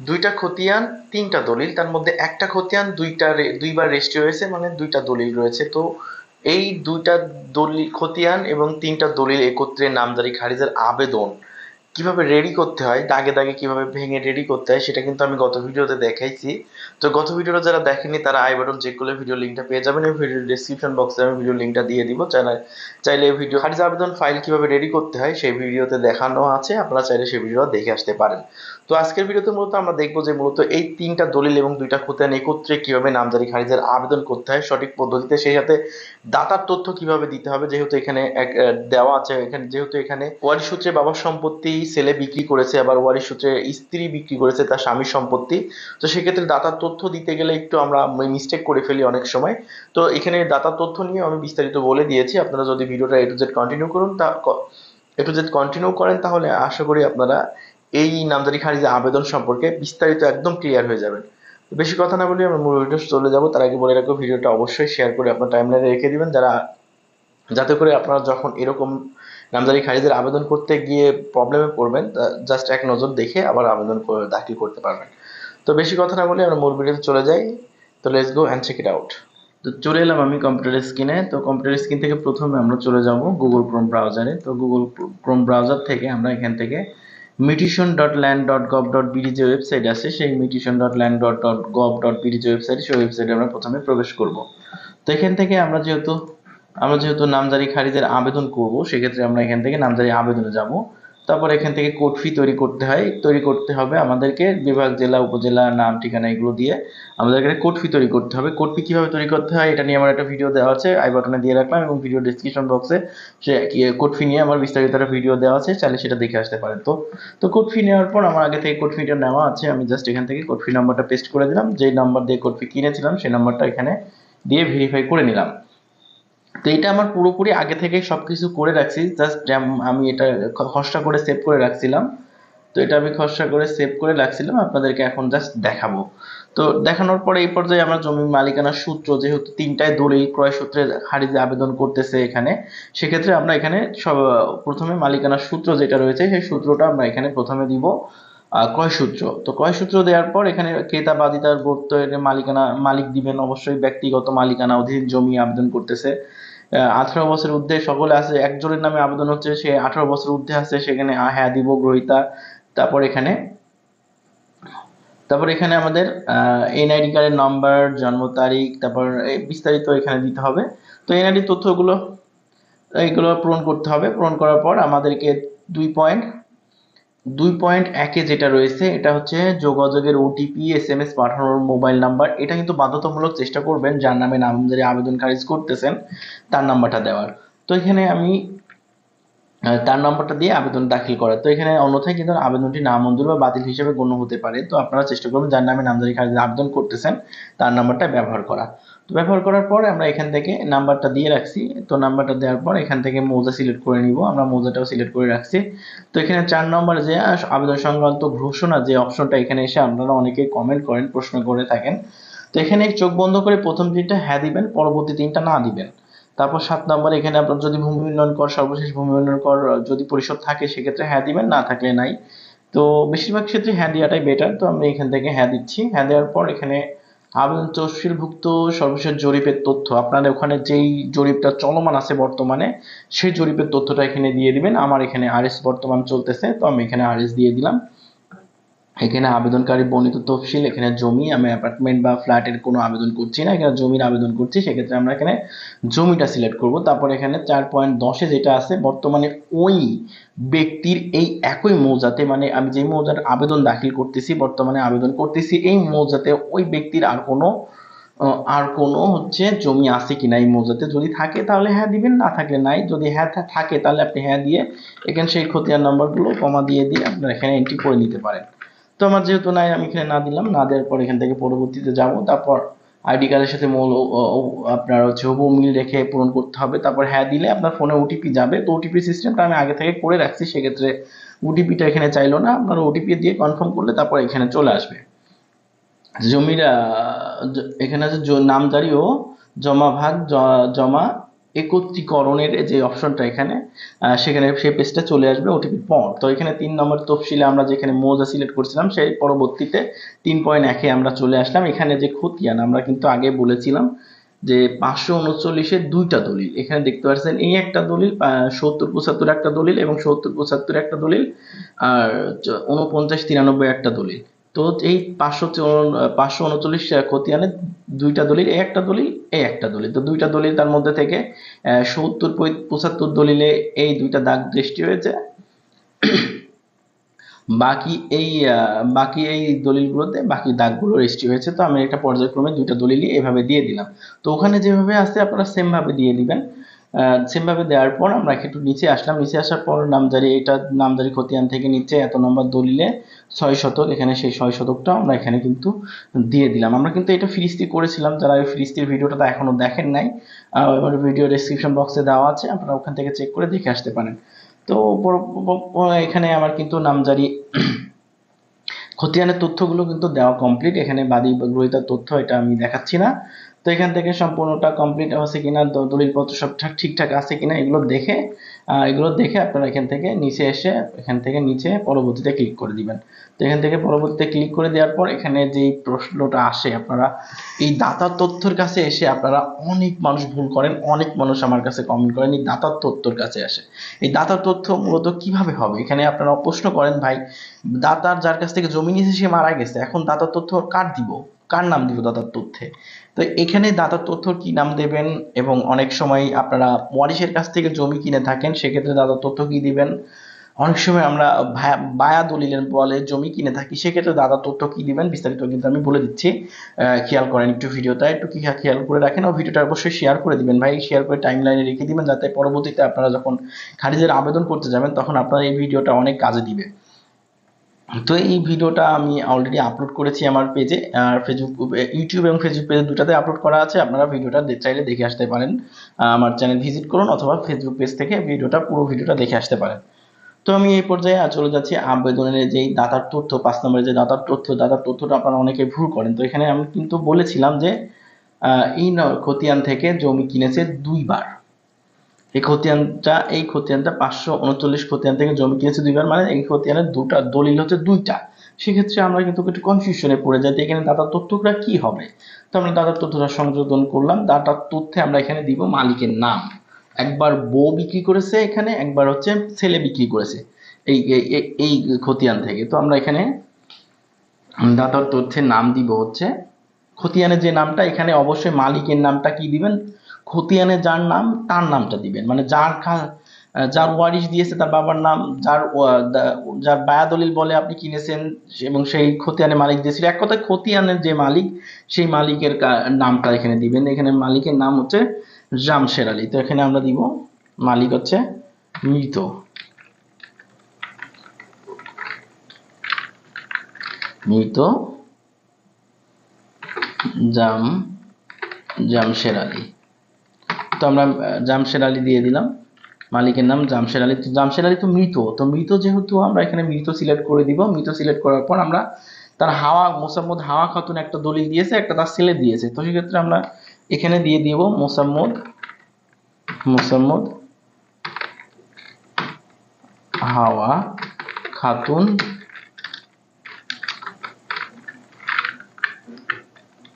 দুইটা খতিয়ান, তিনটা দলিল, তার মধ্যে একটা খতিয়ান দুইটা দুইবার রেজিস্ট্রি হয়েছে মানে দুইটা দলিল রয়েছে। তো এই দুইটা দলিল খতিয়ান এবং তিনটা দলিল একত্রে নামদারি খারিজের আবেদন কীভাবে রেডি করতে হয়, দাগে দাগে কীভাবে ভেঙে রেডি করতে হয়, সেটা কিন্তু আমি গত ভিডিওতে দেখাইছি। তো গত ভিডিওটা যারা দেখেনি তারা আই বাটন চেক করলে ভিডিও লিঙ্কটা পেয়ে যাবেন। এই ভিডিও ডেসক্রিপশন বক্সে আমি ভিডিও লিঙ্কটা দিয়ে দিব। চ্যানেল চাইলে এই ভিডিও খারিজ আবেদন ফাইল কীভাবে রেডি করতে হয়, সেই ভিডিওতে দেখানো আছে। আপনারা চাইলে সেই ভিডিওটা দেখে আসতে পারেন। তো আজকের ভিডিওতে মূলত আমরা দেখব যে মূলত এই তিনটা দলিল এবং দুইটা খতিয়ান একত্রে কীভাবে নামজারি খারিজের আবেদন করতে হয়, সঠিক পদ্ধতিতে সেই সাথে দাতার তথ্য কীভাবে দিতে হবে? যেহেতু এখানে এক দেওয়া আছে, এখানে যেহেতু এখানে ওয়ারি সূত্রে বাবার সম্পত্তি ছেলে বিক্রি করেছে, আবার ওয়ারি সূত্রে স্ত্রী বিক্রি করেছে, তার স্বামীর সম্পত্তি। তো সেক্ষেত্রে দাতার তথ্য দিতে গেলে একটু আমরা মিস্টেক করে ফেলি অনেক সময়। তো এখানে দাতার তথ্য নিয়ে আমি বিস্তারিত বলে দিয়েছি। আপনারা যদি ভিডিওটা এ টু জেড কন্টিনিউ করুন, তা এ টু জেড কন্টিনিউ করেন, তাহলে আশা করি আপনারা এই নামজারি খারিজে আবেদন সম্পর্কে বিস্তারিত একদম ক্লিয়ার হয়ে যাবেন। বেশি কথা না বলি আমরা মূল ভিডিও চলে যাব। তার আগে বলে রাখব, ভিডিওটা অবশ্যই শেয়ার করে আপনার টাইমলাইনে রেখে দিবেন। যারা যাতে করে আপনারা যখন এরকম নামজারি খারিজের আবেদন করতে গিয়ে প্রবলেমে পড়বেন জাস্ট এক নজর দেখে আবার আবেদন দাখিল করতে পারবেন। তো বেশি কথা না বলে আমরা মূল ভিডিওতে চলে যাই। তো let's go and check it out তো চলে এলাম আমি কম্পিউটার স্ক্রিনে তো কম্পিউটার স্ক্রিন থেকে প্রথমে আমরা চলে যাব গুগল ক্রোম ব্রাউজারে তো গুগল ক্রোম ব্রাউজার থেকে আমরা এখান থেকে mutation dot land dot gov dot BD যে ওয়েবসাইট আছে, সেই mutation dot land dot gov dot যে ওয়েবসাইট সেই ওয়েবসাইটে আমরা প্রথমে প্রবেশ করব। তো এখান থেকে আমরা যেহেতু আমরা যেহেতু নামজারি খারিজের আবেদন করব, সেক্ষেত্রে আমরা এখান থেকে নামজারি আবেদনে যাব। তারপর এখান থেকে কোড ফি তৈরি করতে হয়। তৈরি করতে হবে আমাদেরকে বিভাগ, জেলা, উপজেলা, নাম, ঠিকানা এগুলো দিয়ে আমাদেরকে কোড ফি তৈরি করতে হবে। কোড ফি কীভাবে তৈরি করতে হয় এটা নিয়ে আমার একটা ভিডিও দেওয়া আছে আই বাটনে দিয়ে রাখলাম এবং ভিডিও ডেসক্রিপশন বক্সে সে কোড ফি নিয়ে আমার বিস্তারিত একটা ভিডিও দেওয়া আছে, চাইলে সেটা দেখে আসতে পারেন। তো তো কোড ফি নেওয়ার পর আমার আগে থেকে কোড ফিটা নেওয়া আছে। আমি জাস্ট এখান থেকে কোড ফি নাম্বারটা পেস্ট করে দিলাম। যেই নাম্বার দিয়ে কোড ফি কিনেছিলাম সেই নাম্বারটা এখানে দিয়ে ভেরিফাই করে নিলাম। তো এটা আমার পুরোপুরি আগে থেকে সবকিছু করে রাখছি। জাস্ট আমি এটা খসড়া করে সেভ করে রাখছিলাম। তো এটা আমি খসড়া করে সেভ করে রাখছিলাম। আপনাদেরকে এখন জাস্ট দেখাবো। তো দেখানোর পরে এই পর্যায়ে আমরা জমির মালিকানার সূত্র যেহেতু তিনটায় দলিল, ক্রয় সূত্রে খারিজে আবেদন করতেছে এখানে, সেক্ষেত্রে আমরা এখানে সব, প্রথমে মালিকানার সূত্র যেটা রয়েছে, সেই সূত্রটা আমরা এখানে প্রথমে দিব ক্রয় সূত্র। তো ক্রয় সূত্র দেওয়ার পর এখানে ক্রেতা বাদিতার গুরুত্ব মালিকানা, মালিক দিবেন। অবশ্যই ব্যক্তিগত মালিকানা অধীন জমি আবেদন করতেছে। আঠারো বছর ঊর্ধ্বে সকলে আছে, একজনের নামে আবেদন হচ্ছে, সে আঠারো বছর ঊর্ধ্বে আছে, সেখানে হ্যাঁ দিব, গ্রহিতা, তারপর এখানে তারপর এখানে আমাদের এনআইডি কার্ডের নাম্বার জন্ম তারিখ, তারপর বিস্তারিত এখানে দিতে হবে। তো এনআইডি তথ্যগুলো, এইগুলো পূরণ করতে হবে। পূরণ করার পর আমাদেরকে দুই পয়েন্ট দুই পয়েন্ট একে যেটা রয়েছে, এটা হচ্ছে যোগাযোগের ওটিপি এস এম এস পাঠানোর মোবাইল নাম্বার এটা কিন্তু বাধ্যতামূলক চেষ্টা করবেন, যার নামে নামজারি আবেদন খারিজ করতেছেন, তার নাম্বারটা দেওয়ার। তো এখানে আমি তার নাম্বারটা দিয়ে আবেদন দাখিল করা। তো এখানে অন্যথায় কিন্তু আবেদনটি নামঞ্জুর বা বাতিল হিসেবে গণ্য হতে পারে। তো আপনারা চেষ্টা করবেন যার নামে নামজারি খারিজ আবেদন করতেছেন, তার নাম্বারটা ব্যবহার করা। তো ব্যবহার করার পর আমরা এখান থেকে নাম্বারটা দিয়ে রাখছি। তো নাম্বারটা দেওয়ার পর এখান থেকে মৌজা সিলেক্ট করে নিব। আমরা মৌজাটাও সিলেক্ট করে রাখছি। তো এখানে চার নম্বর যে আবেদন সংক্রান্ত ঘোষণা, যে অপশনটা এখানে এসে আপনারা অনেকে কমেন্ট করেন, প্রশ্ন করে থাকেন। তো এখানে চোখ বন্ধ করে প্রথম তিনটা হ্যাঁ দিবেন, পরবর্তী তিনটা না দিবেন। তারপর সাত নম্বরে, এখানে আপনার যদি ভূমি উন্নয়ন কর, সর্বশেষ ভূমি উন্নয়ন কর যদি পরিশোধ থাকে, সেক্ষেত্রে হ্যাঁ দিবেন, না থাকলে নাই। তো বেশিরভাগ ক্ষেত্রে হ্যাঁ দেওয়াটাই বেটার তো আমি এখান থেকে হ্যাঁ দিচ্ছি। হ্যাঁ দেওয়ার পর এখানে আবেদন তহসিলভুক্ত সর্বশেষ জরিপের তথ্য আপনাদের ওখানে যেই জরিপটা চলমান আছে বর্তমানে, সেই জরিপের তথ্যটা এখানে দিয়ে দিবেন। আমার এখানে আরএস বর্তমান চলতেছে, তো আমি এখানে আরএস দিয়ে দিলাম। এখানে আবেদনকারী বর্ণিত তফসিল, এখানে জমি, আমি অ্যাপার্টমেন্ট বা ফ্ল্যাটের কোনো আবেদন করছি না। এখানে জমির আবেদন করছি, সেক্ষেত্রে আমরা এখানে জমিটা সিলেক্ট করব। তারপর এখানে চার পয়েন্ট দশে যেটা আছে, বর্তমানে ওই ব্যক্তির এই একই মৌজাতে মানে আমি যে মৌজার আবেদন দাখিল করতেছি, বর্তমানে আবেদন করতেছি, এই মৌজাতে ওই ব্যক্তির আর কোনো আর কোনো হচ্ছে জমি আছে কিনা এই মৌজাতে যদি থাকে, তাহলে হ্যাঁ দিবেন, না থাকলে নাই। যদি হ্যাঁ থাকে, তাহলে আপনি হ্যাঁ দিয়ে এখানে সেই খতিয়ান নাম্বারগুলো কমা দিয়ে দিয়ে আপনার এখানে এন্ট্রি করে নিতে পারেন। তো আমার যেহেতু নাই, আমি এখানে না দিলাম, না দেওয়ার পর এখান থেকে পরবর্তীতে যাব, তারপর আইডি কার্ডের সাথে মূল আপনার হচ্ছে হুবু মিল রেখে পূরণ করতে হবে, তারপর হ্যাঁ দিলে আপনার ফোনে ওটিপি যাবে, তো ওটিপি সিস্টেমটা আমি আগে থেকে করে রাখছি, সেক্ষেত্রে ওটিপিটা এখানে চাইলো না, আপনার ওটিপি দিয়ে কনফার্ম করলে তারপর এখানে চলে আসবে। জমির এখানে আছে নামজারি ও জমা ভাগ জমা একত্রীকরণের যে অপশনটা এখানে সেখানে সেই পেজটা চলে আসবে ওটিপি পর তো এখানে তিন নম্বর তফসিলে আমরা যেখানে মৌজা সিলেক্ট করছিলাম, সেই পরবর্তীতে তিন পয়েন্ট একে আমরা চলে আসলাম। এখানে যে খতিয়ান, আমরা কিন্তু আগে বলেছিলাম যে পাঁচশো উনচল্লিশের দুইটা দলিল। এখানে দেখতে পাচ্ছেন এই একটা দলিল সত্তর পঁচাত্তর একটা দলিল এবং সত্তর পঁচাত্তর একটা দলিল, আর উনপঞ্চাশ তিরানব্বই একটা দলিল। তো এই পাঁচশো পাঁচশো উনচল্লিশ খতিয়ানে দুইটা দলিল, এই একটা দলিল, এই একটা দলিল। তো দুইটা দলিল তার মধ্যে থেকে সত্তর পঁচাত্তর দলিলে এই দুইটা দাগ সৃষ্টি হয়েছে। বাকি এই বাকি এই দলিলগুলোতে বাকি দাগগুলো রেজিস্ট্রি হয়েছে। তো আমি একটা পর্যায়ক্রমে দুইটা দলিলই এভাবে দিয়ে দিলাম। তো ওখানে যেভাবে আছে আপনারা সেমভাবে দিয়ে দিবেন। সেম ভাবে দেওয়ার পর আমরা একটু নিচে আসলাম। নিচে আসার পর নামজারি, এটা নামজারি খতিয়ান থেকে নিচে এত নম্বর দলিলে ছয় শতক, এখানে সেই ছয় শতকটা আমরা এখানে কিন্তু দিয়ে দিলাম। আমরা কিন্তু এটা ফ্রিস্তি করেছিলাম, যারা ওই ফ্রিস্তির ভিডিওটা তো এখনও দেখেন নাই আমার ভিডিও ডেসক্রিপশন বক্সে দেওয়া আছে, আপনারা ওখান থেকে চেক করে দেখে আসতে পারেন। তো এখানে আমার কিন্তু নামজারি খতিয়ানের তথ্যগুলো কিন্তু দেওয়া কমপ্লিট এখানে বাদী গ্রহিতার তথ্য এটা আমি দেখাচ্ছি না। তো এখান থেকে সম্পূর্ণটা কমপ্লিট আছে কিনা দলিলপত্র সব ঠিকঠাক আছে কিনা, এগুলো দেখে এগুলো দেখে আপনারা এখান থেকে নিচে এসে, এখান থেকে নিচে পরবর্তীতে ক্লিক করে দিবেন। তো এখান থেকে পরবর্তীতে ক্লিক করে দেওয়ার পর এখানে যেই প্রশ্নটা আসে, আপনারা এই দাতার তথ্যের কাছে এসে আপনারা অনেক মানুষ ভুল করেন, অনেক মানুষ আমার কাছে কমেন্ট করেন, এই দাতার তথ্যর কাছে আসে। এই দাতার তথ্য মূলত কীভাবে হবে? এখানে আপনারা প্রশ্ন করেন, ভাই, দাতার যার কাছ থেকে জমি নিয়েছে সে মারা গেছে, এখন দাতার তথ্য কার দিব? কার নাম দিব দাতার তথ্যে? তো এখানে দাতার তথ্য কি নাম দেবেন? এবং অনেক সময় আপনারা ওয়ারিশের কাছ থেকে জমি কিনে থাকেন, সেক্ষেত্রে দাতার তথ্য কি দিবেন? অনেক সময় আমরা বায়া দলিলের বলে জমি কিনে থাকি, সেক্ষেত্রে দাদার তথ্য কি দিবেন? বিস্তারিত কিন্তু আমি বলে দিচ্ছি। খেয়াল করেন একটু ভিডিওটা, একটু কি খেয়াল করে রাখেন ও ভিডিওটা অবশ্যই শেয়ার করে দিবেন। ভাই শেয়ার করে টাইম লাইনে রেখে দিবেন যাতে পরবর্তীতে আপনারা যখন খারিজের আবেদন করতে যাবেন, তখন আপনার এই ভিডিওটা অনেক কাজে দিবে। তো এই ভিডিওটা আমি অলরেডি আপলোড করেছি আমার পেজে আর ফেসবুক ইউটিউব এবং ফেসবুক পেজে দুটাতে আপলোড করা আছে, আপনারা ভিডিওটা চাইলে দেখে আসতে পারেন। আমার চ্যানেল ভিজিট করুন অথবা ফেসবুক পেজ থেকে ভিডিওটা, পুরো ভিডিওটা দেখে আসতে পারেন। তো আমি এই পর্যায়ে চলে যাচ্ছি আবেদনের যেই দাতার তথ্য, পাঁচ নম্বরের যে দাতার তথ্য, দাতার তথ্যটা আপনারা অনেকে ভুল করেন। তো এখানে আমি কিন্তু বলেছিলাম যে এই খতিয়ান থেকে জমি কিনেছে দুইবার। এই খতিয়ানটা এই খতিয়ানটা পাঁচশো উনচল্লিশ খতিয়ান থেকে জমি কিনেছে দুইবার মানে এই খতিয়ানের দুটা দলিল হচ্ছে দুইটা। সেক্ষেত্রে আমরা কিন্তু একটু কনফিউশনে পড়ে যাই এখানে দাতার তথ্যটা কি হবে? তো আমরা দাতার তথ্যটা সংযোজন করলাম, দাতার তথ্যে আমরা এখানে দিব মালিকের নাম। একবার বউ বিক্রি করেছে এখানে, একবার হচ্ছে ছেলে বিক্রি করেছে এই, এই- খতিয়ান থেকে। তো আমরা এখানে দাতার তথ্যের নাম দিব হচ্ছে, খতিয়ানের যে নামটা, এখানে অবশ্যই মালিকের নামটা কি দিবেন? খতিয়ানে যার নাম, তার নামটা দিবেন। মানে যার যার ওয়ারিশ দিয়েছে তার বাবার নাম, যার যার বায়া দলিল বলে আপনি কিনেছেন এবং সেই খতিয়ানে মালিক দিয়েছিল। এক কথায় খতিয়ানের যে মালিক, সেই মালিকের নামটা এখানে দিবেন। এখানে মালিকের নাম হচ্ছে জামশের আলী। তো এখানে আমরা দিব, মালিক হচ্ছে মৃত। মৃত জাম, জামশের আলী। তো আমরা আহ, জামশের আলী দিয়ে দিলাম। মালিকের নাম জামশের আলী। তো জামশের আলী তো মৃত। তো মৃত যেহেতু আমরা এখানে মৃত সিলেক্ট করে দিব। মৃত সিলেক্ট করার পর আমরা তার হাওয়া মোসাম্মদ হাওয়া খাতুন একটা দলিল দিয়েছে একটা তার ছেলে দিয়েছে। তো সেক্ষেত্রে আমরা এখানে দিয়ে দিব মোসাম্মদ মোসাম্মদ হাওয়া খাতুন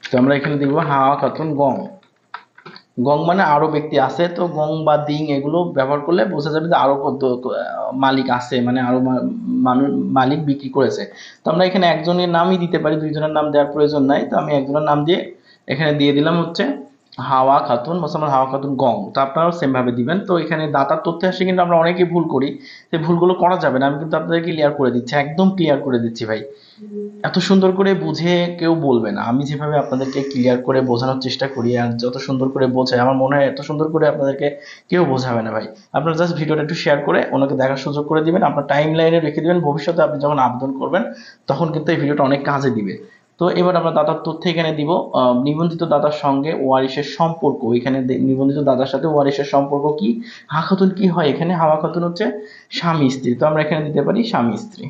তো আমরা এখানে দেখব হাওয়া খাতুন গং গং মানে আরও ব্যক্তি আছে, তো গং বা দিং এগুলো ব্যবহার করলে বোঝা যাবে যে আরও কত মালিক আছে মানে আরও মানুষ মালিক বিক্রি করেছে। তো আমরা এখানে একজনের নামই দিতে পারি, দুইজনের নাম দেওয়ার প্রয়োজন নাই, তো আমি একজনের নাম দিয়ে এখানে দিয়ে দিলাম হচ্ছে হাওয়া খাতুন মোসাম্মদ হাওয়া খাতুন গং তো আপনারাও সেম ভাবে দিবেন। তো এখানে দাতার তথ্য আসে কিন্তু আমরা অনেকেই ভুল করি। সেই ভুলগুলো করা যাবে না। আমি কিন্তু আপনাদের ক্লিয়ার করে দিচ্ছি। একদম ক্লিয়ার করে দিচ্ছি ভাই। এত সুন্দর করে বুঝে কেউ বলবে না। আমি যেভাবে আপনাদেরকে ক্লিয়ার করে বোঝানোর চেষ্টা করি আর যত সুন্দর করে বোঝাই আমার মনে হয় এত সুন্দর করে আপনাদেরকে কেউ বোঝাবে না ভাই। আপনারা জাস্ট ভিডিওটা একটু শেয়ার করে ওনাকে দেখার সুযোগ করে দিবেন। আপনার টাইম লাইনে রেখে দিবেন। ভবিষ্যতে আপনি যখন আবেদন করবেন, তখন কিন্তু এই ভিডিওটা অনেক কাজে দিবে। তো এবার আমরা দাতার তথ্য এখানে দিব। নিবন্ধিত দাতার সঙ্গে ওয়ারিশের সম্পর্ক। এখানে নিবন্ধিত দাদার সাথে ওয়ারিশের সম্পর্ক কি? হা খাতুন কি হয় এখানে? হাওয়া খাতুন হচ্ছে স্বামী স্ত্রী। তো আমরা এখানে দিতে পারি স্বামী স্ত্রী।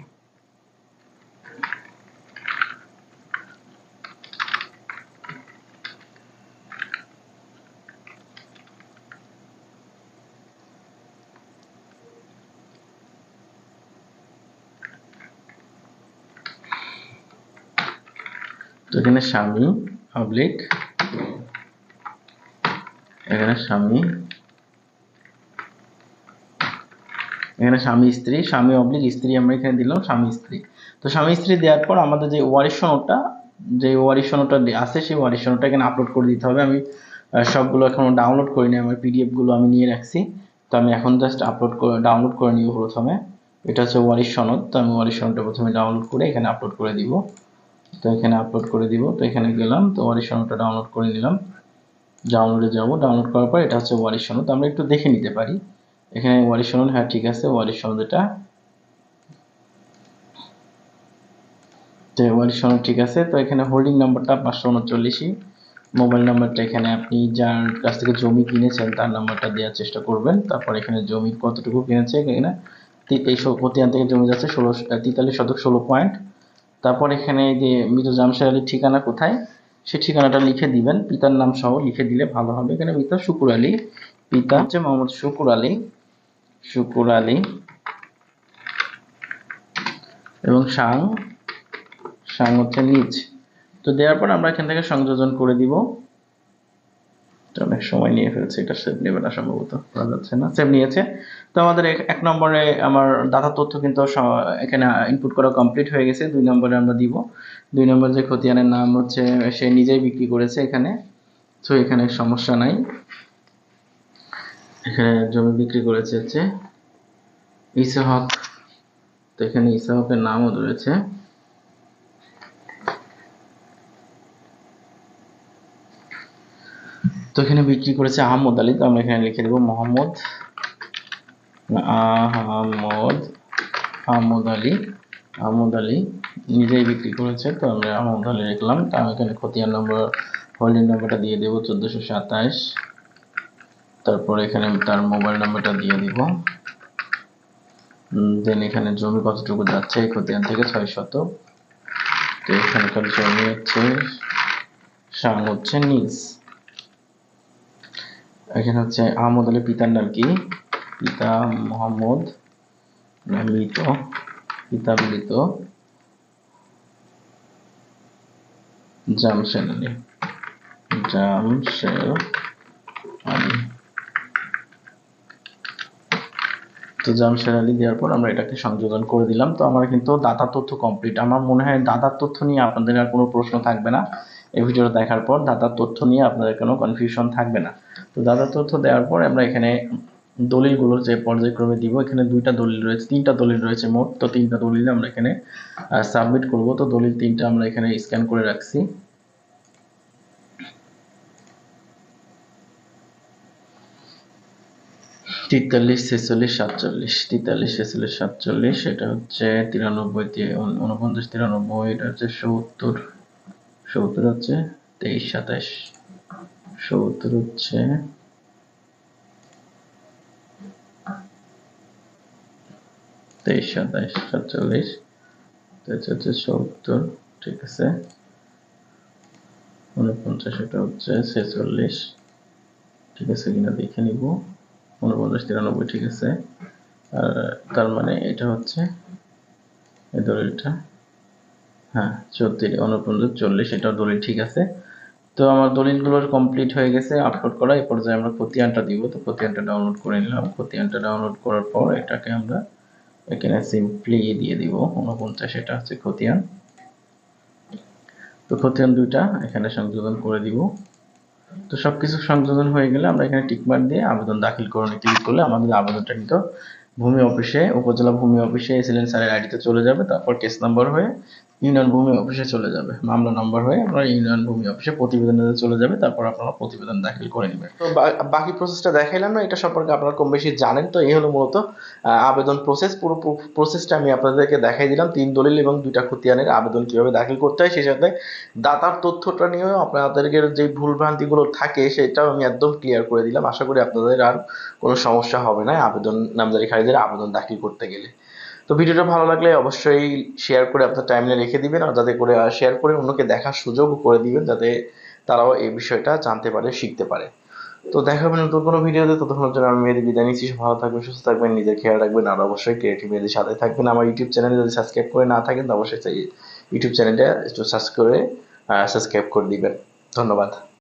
তো এখানে স্বামী অবলিক এখানে স্বামী এখানে স্বামী, স্ত্রী, স্বামী অবলিক স্ত্রী আমরা এখানে দিলাম, স্বামী, স্ত্রী। তো স্বামী, স্ত্রী দেওয়ার পর আমাদের যে ওয়ারিশ সনদটা, যে ওয়ারিশ সনদটা দে- আছে, সেই ওয়ারিশ সনদটা এখানে আপলোড করে দিতে হবে। আমি সবগুলো এখনও ডাউনলোড করিনি আমার পিডিএফগুলো আমি নিয়ে রাখছি। তো আমি এখন জাস্ট আপলোড করে ডাউনলোড করে নিব প্রথমে। এটা হচ্ছে ওয়ারিশ সনদ। তো আমি ওয়ারিশ সনদটা প্রথমে ডাউনলোড করে এখানে আপলোড করে দিব। তো এখানে আপলোড করে দিব। তো এখানে গেলাম, তো ওয়ারিশ সনদটা ডাউনলোড করে নিলাম। ডাউনলোডে যাব। ডাউনলোড করার পর এটা হচ্ছে ওয়ারিশ সনদ আমরা একটু দেখে নিতে পারি। এখানে ওয়ারিশ সনদ হ্যাঁ ঠিক আছে, ওয়ারিশ সনদ এটা তো ঠিক আছে। তো এখানে হোল্ডিং নাম্বারটা পাঁচশো উনচল্লিশই। মোবাইল নাম্বারটা এখানে আপনি যার কাছ থেকে জমি কিনেছেন, তার নাম্বারটা দেওয়ার চেষ্টা করবেন। তারপর এখানে জমি কতটুকু কিনেছে, এখানে তি- এই সব থেকে জমি যাচ্ছে ষোলো, তেতাল্লিশ শতক ষোলো পয়েন্ট তারপর এখানে যে মৃত জামশের আলীর ঠিকানা কোথায়? সে ঠিকানাটা লিখে দিবেন। পিতার নাম সহ লিখে দিলে ভালো হবে। এখানে মৃত শুকুর আলী। পিতা হচ্ছে মোহাম্মদ শুকুর আলী। শুকুর আলী। এবং সাং। সাং হচ্ছে নিজ তো দেওয়ার পর আমরা এখান থেকে সংযোজন করে দিব। অনেক সময় নিয়ে ফেলছে, এটা সেভ নেবে না সম্ভবত করা যাচ্ছে না সেভ নিয়েছে। তো আমাদের এক- নম্বরে আমার দাতা তথ্য কিন্তু এখানে ইনপুট করা কমপ্লিট হয়ে গেছে, দুই নম্বরে আমরা দিব। দুই নম্বর যে খতিয়ানের নাম হচ্ছে, সে নিজেই বিক্রি করেছে এখানে, তো এখানে সমস্যা নাই। এখানে জমি বিক্রি করেছে হচ্ছে ইসাহক, তো এখানে ইসাহকের নামও রয়েছে। তো এখানে বিক্রি করেছে আহমদ আলী, তো আমরা এখানে লিখে দেবো মোহাম্মদ, আহমদ আহমদ আলী আহমদ আলী নিজেই বিক্রি করেছে, তো আমরা আহমদ আলী লিখলাম, তো আমি এখানে খতিয়ান নম্বর হোল্ডিং নম্বরটা দিয়ে দেবো, চোদ্দোশো সাতাশ তারপর এখানে তার মোবাইল নাম্বারটা দিয়ে দিব দেন এখানে জমি কতটুকু যাচ্ছে খতিয়ান থেকে ছয় শত তো এখানকার জমি হচ্ছে সাং হচ্ছে নিজ। এখানে হচ্ছে আহমদ আলী পিতার নাম কি? পিতা মোহাম্মদ মৃত পিতা মৃত জামশেদ আলী। জামশেদ আলী। তো জামশেদ আলী দেওয়ার পর আমরা এটাকে সংযোজন করে দিলাম। তো আমার কিন্তু দাতা তথ্য কমপ্লিট আমার মনে হয় দাতার তথ্য নিয়ে আপনাদের আর কোনো প্রশ্ন থাকবে না। এই ভিডিওটা দেখার পর দাতার তথ্য নিয়ে আপনাদের কোনো কনফিউশন থাকবে না। তো দাতার তথ্য দেওয়ার পর আমরা এখানে দলিলগুলো যে পর্যায়ক্রমে দিব, এখানে দুইটা দলিল রয়েছে, তিনটা দলিল রয়েছে মোট। তো তিনটা দলিল আমরা এখানে সাবমিট করব। তো দলিল তিনটা আমরা এখানে স্ক্যান করে রাখছি। তেতাল্লিশ, ছেচল্লিশ, সাতচল্লিশ, তেতাল্লিশ, ছেচল্লিশ, সাতচল্লিশ, এটা হচ্ছে তিরানব্বই উনপঞ্চাশ, তিরানব্বই, এটা হচ্ছে সত্তর। সত্তর হচ্ছে তেইশ, সাতাশ। সত্তর হচ্ছে তেইশ, সাতাশ, সাতচল্লিশ। তেইশ হচ্ছে সত্তর, ঠিক আছে। উনপঞ্চাশ এটা হচ্ছে ছেচল্লিশ, ঠিক আছে, কিনা দেখে নিব। উনপঞ্চাশ তিরানব্বই, ঠিক আছে। আর তার মানে এটা হচ্ছে এই দলিলটা। হ্যাঁ তো করা করে খতিয়ান দুইটা, এখানে সংযোজন করে দিব। তো সবকিছু সংযোজন হয়ে গেলে আমরা এখানে টিকমার্ক দিয়ে আবেদন দাখিল করণে ক্লিক করলে আমাদের আবেদনটা কিন্তু ভূমি অফিসে, উপজেলা ভূমি অফিসে এসিলেন স্যারের আইডিতে চলে যাবে। তারপর কেস নাম্বার হয়ে ইউনিয়ন ভূমি অফিসে চলে যাবে। মামলা নাম্বার হয়ে আপনার ইউনিয়ন ভূমি অফিসে প্রতিবেদনে চলে যাবে, তারপর আপনারা প্রতিবেদন দাখিল করে নেবেন। তো বাকি প্রসেসটা দেখাইলাম না, এটা সম্পর্কে আপনারা কম বেশি জানেন, তো এই হলো মূলত আবেদন প্রসেস পুরো প্রসেসটা আমি আপনাদেরকে দেখাই দিলাম, তিন দলিল এবং দুইটা খতিয়ানের আবেদন কীভাবে দাখিল করতে হয়, সেই সাথে দাতার তথ্যটা নিয়েও আপনাদেরকে যে ভুলভ্রান্তিগুলো থাকে, সেটাও আমি একদম ক্লিয়ার করে দিলাম। আশা করি আপনাদের আর কোনো সমস্যা হবে না, আবেদন নামজারিকারীদের আবেদন দাখিল করতে গেলে। তো ভিডিওটা ভালো লাগলে অবশ্যই শেয়ার করে আপনার টাইমলাইনে রেখে দিবেন আর যাতে করে শেয়ার করে অন্যকে দেখার সুযোগ করে দিবেন যাতে তারাও এই বিষয়টা জানতে পারে, শিখতে পারে। তো দেখা হবে নতুন কোনো ভিডিওতে, ততক্ষণের জন্য আমি মেয়েদের বিদায় নিচ্ছি। ভালো থাকবেন, সুস্থ থাকবেন, নিজের খেয়াল রাখবেন আর অবশ্যই ক্রিয়েটিভ মেয়েদের সাথে থাকবেন। আমার ইউটিউব চ্যানেলে যদি সাবস্ক্রাইব করে না থাকেন, তো অবশ্যই ইউটিউব চ্যানেলটা একটু সার্চ করে সাবস্ক্রাইব করে দিবেন। ধন্যবাদ।